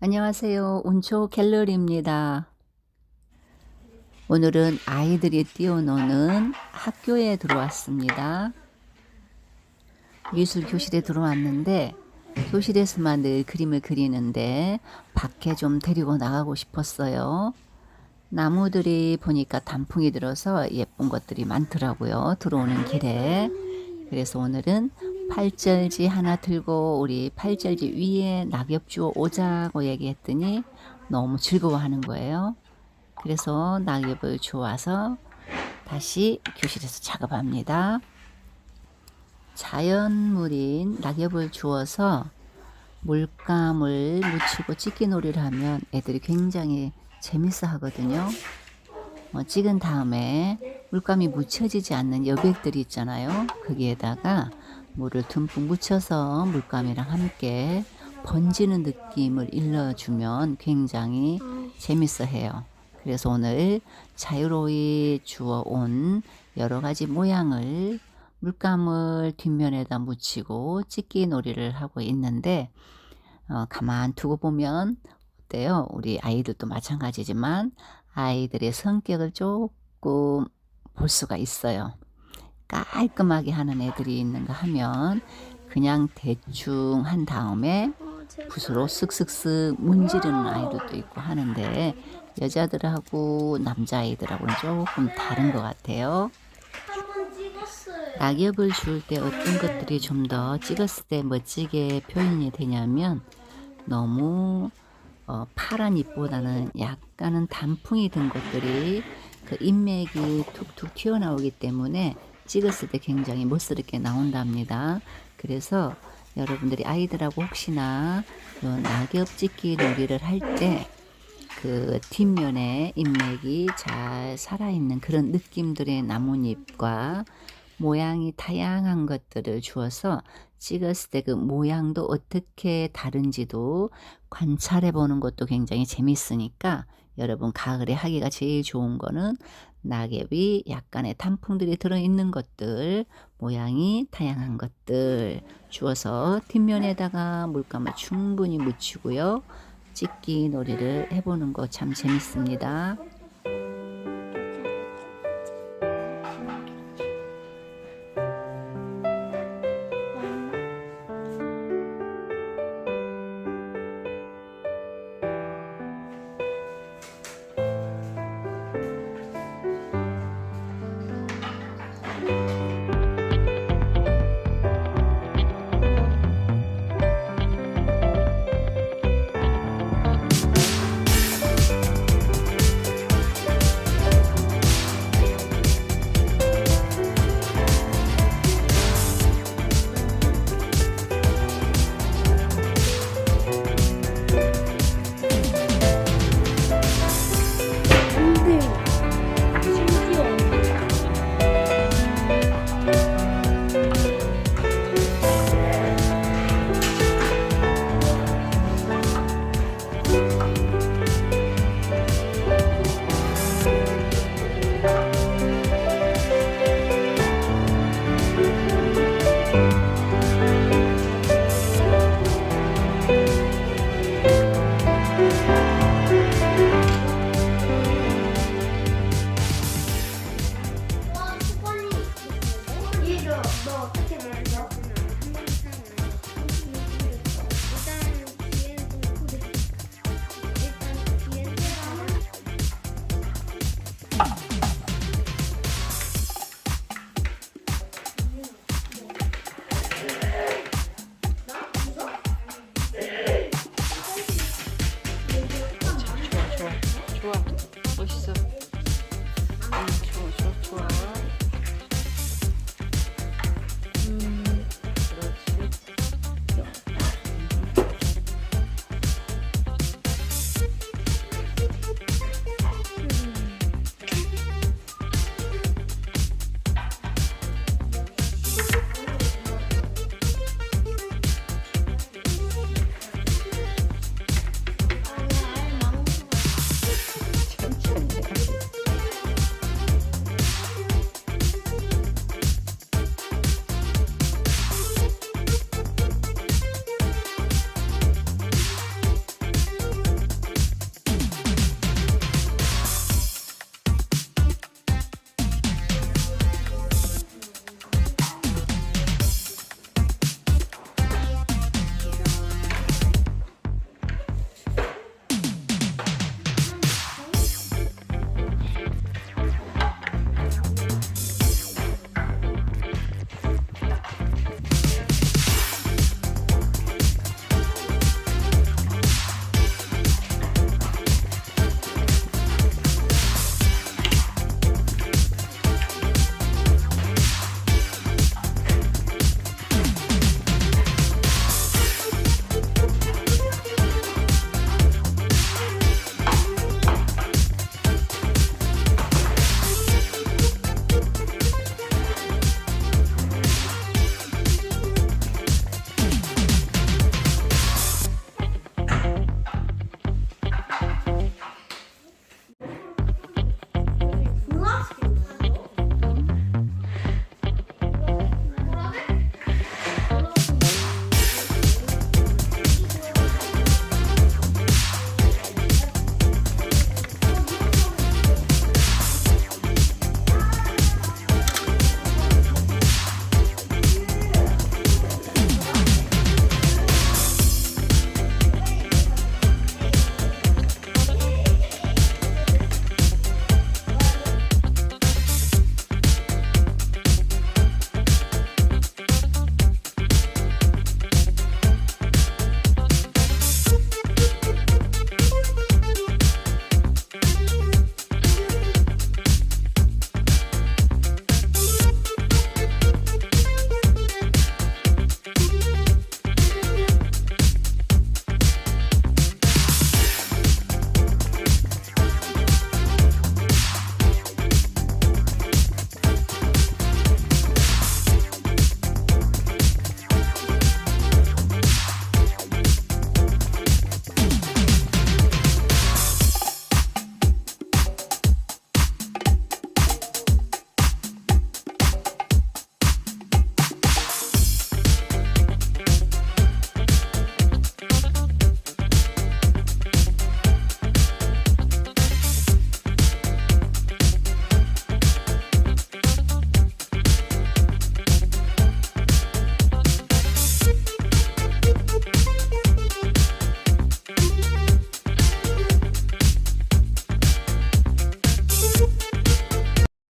안녕하세요. 운초 갤러리입니다. 오늘은 아이들이 뛰어노는 학교에 들어왔습니다. 미술 교실에 들어왔는데 교실에서만 늘 그림을 그리는데 밖에 좀 데리고 나가고 싶었어요. 나무들이 보니까 단풍이 들어서 예쁜 것들이 많더라고요. 들어오는 길에. 그래서 오늘은 팔절지 하나 들고 우리 팔절지 위에 낙엽 주워 오자고 얘기했더니 너무 즐거워하는 거예요. 그래서 낙엽을 주워와서 다시 교실에서 작업합니다. 자연물인 낙엽을 주워서 물감을 묻히고 찍기놀이를 하면 애들이 굉장히 재밌어 하거든요. 어, 찍은 다음에 물감이 묻혀지지 않는 여백들이 있잖아요. 거기에다가 물을 듬뿍 묻혀서 물감이랑 함께 번지는 느낌을 일러주면 굉장히 재밌어 해요. 그래서 오늘 자유로이 주워 온 여러 가지 모양을 물감을 뒷면에다 묻히고 찍기 놀이를 하고 있는데 어, 가만 두고 보면 어때요? 우리 아이들도 마찬가지지만 아이들의 성격을 조금 볼 수가 있어요. 깔끔하게 하는 애들이 있는가 하면 그냥 대충 한 다음에 붓으로 쓱쓱쓱 문지르는 아이들도 있고 하는데 여자들하고 남자아이들하고는 조금 다른 것 같아요. 낙엽을 주울 때 어떤 것들이 좀 더 찍었을 때 멋지게 표현이 되냐면 너무 어, 파란 잎보다는 약간은 단풍이 든 것들이 그 인맥이 툭툭 튀어나오기 때문에 찍었을 때 굉장히 멋스럽게 나온답니다. 그래서 여러분들이 아이들하고 혹시나 요 낙엽 찍기 놀이를 할 때 그 뒷면에 인맥이 잘 살아있는 그런 느낌들의 나뭇잎과 모양이 다양한 것들을 주어서 찍었을 때 그 모양도 어떻게 다른지도 관찰해 보는 것도 굉장히 재밌으니까 여러분 가을에 하기가 제일 좋은 거는 낙엽이 약간의 단풍들이 들어있는 것들 모양이 다양한 것들 주어서 뒷면에다가 물감을 충분히 묻히고요 찍기 놀이를 해보는 거 참 재밌습니다.